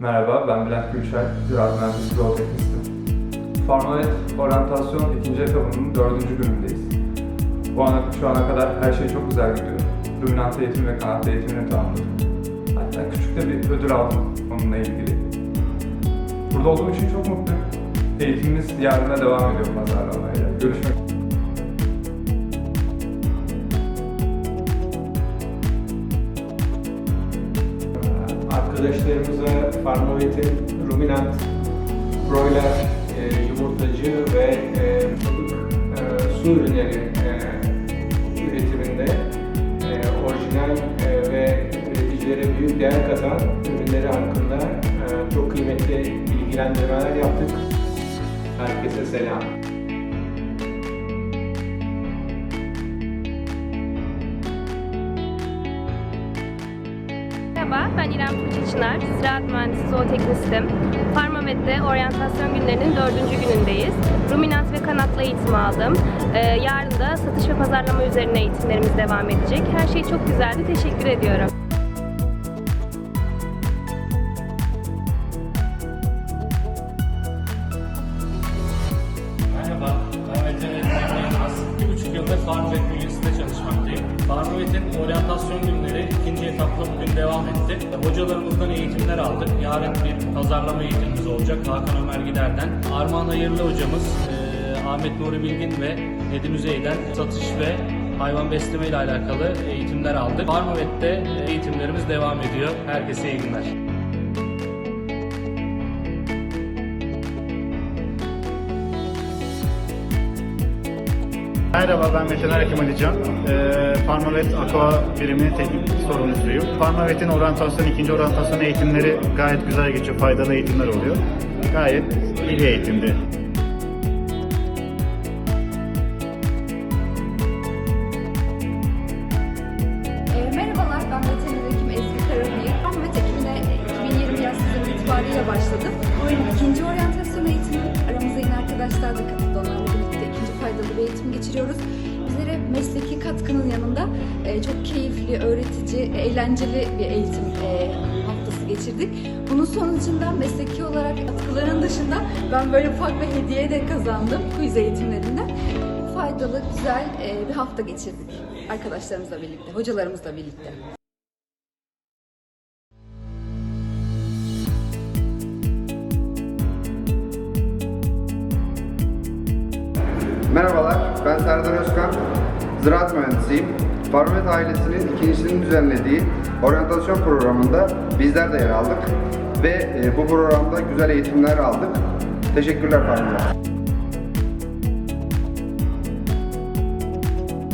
Merhaba, ben Bülent Gülşen, Ziraat Mühendisi Zooteknistim. Farmavet Oryantasyon ikinci etabının dördüncü günündeyiz. Bu ana, şu ana kadar her şey çok güzel gidiyor. Dominant eğitim ve kanat eğitimini tamamladım. Hatta küçük de bir ödül aldım onunla ilgili. Burada olduğum için çok mutluyum. Eğitimimiz yarına devam ediyor pazarlamayla. Görüşmek Arkadaşlarımıza Farmavet'in ruminant, broiler, e, yumurtacı ve e, e, su ürünleri e, üretiminde e, orijinal e, ve üreticilere büyük değer katan ürünleri hakkında e, çok kıymetli bilgilendirmeler yaptık. Herkese selam. Merhaba, ben İrem Tuğçe Çınar, Ziraat Mühendisi Zooteknistim. Farmavet'te oryantasyon günlerinin dördüncü günündeyiz. Ruminant ve kanatlı eğitim aldım. Ee, yarın da satış ve pazarlama üzerine eğitimlerimiz devam edecek. Her şey çok güzeldi, teşekkür ediyorum. Merhaba, ben Mete Emre Yılmaz. Bir buçuk yıldır Farmvet bünyesinde çalışmaktayım. Farmvet'in oryantasyon günleri etapla bugün devam etti. Hocalarımızdan eğitimler aldık. Yarın bir pazarlama eğitimimiz olacak Hakan Ömer Gider'den. Armağan Hayırlı hocamız, eee, Ahmet Nuri Bilgin ve Nedim Üzey'den satış ve hayvan besleme ile alakalı eğitimler aldık. Farmvet'te eğitimlerimiz devam ediyor. Herkese iyi günler. Merhaba ben Veteriner Hekim Ali Can. Ee, Farmavet Aqua birimi teknik sorumlusuyum. Farmavet'in oryantasyon, ikinci oryantasyon eğitimleri gayet güzel geçiyor. Faydalı eğitimler oluyor. Gayet iyi bir eğitimdi. E, merhabalar, ben veteriner hekim Ezgi Karabıyık. Ben vet ekimine 2020 yaz itibariyle başladım. İkinci oryantasyon bir eğitim geçiriyoruz. Bizlere mesleki katkının yanında e, çok keyifli, öğretici, eğlenceli bir eğitim e, haftası geçirdik. Bunun sonucunda mesleki olarak katkıların dışında ben böyle ufak bir hediye de kazandım quiz eğitimlerinden. Faydalı, güzel e, bir hafta geçirdik arkadaşlarımızla birlikte, hocalarımızla birlikte. Merhabalar, ben Serdar Özkan, ziraat mühendisiyim. Farmet ailesinin ikincisinin düzenlediği oryantasyon programında bizler de yer aldık ve e, bu programda güzel eğitimler aldık. Teşekkürler Farmet.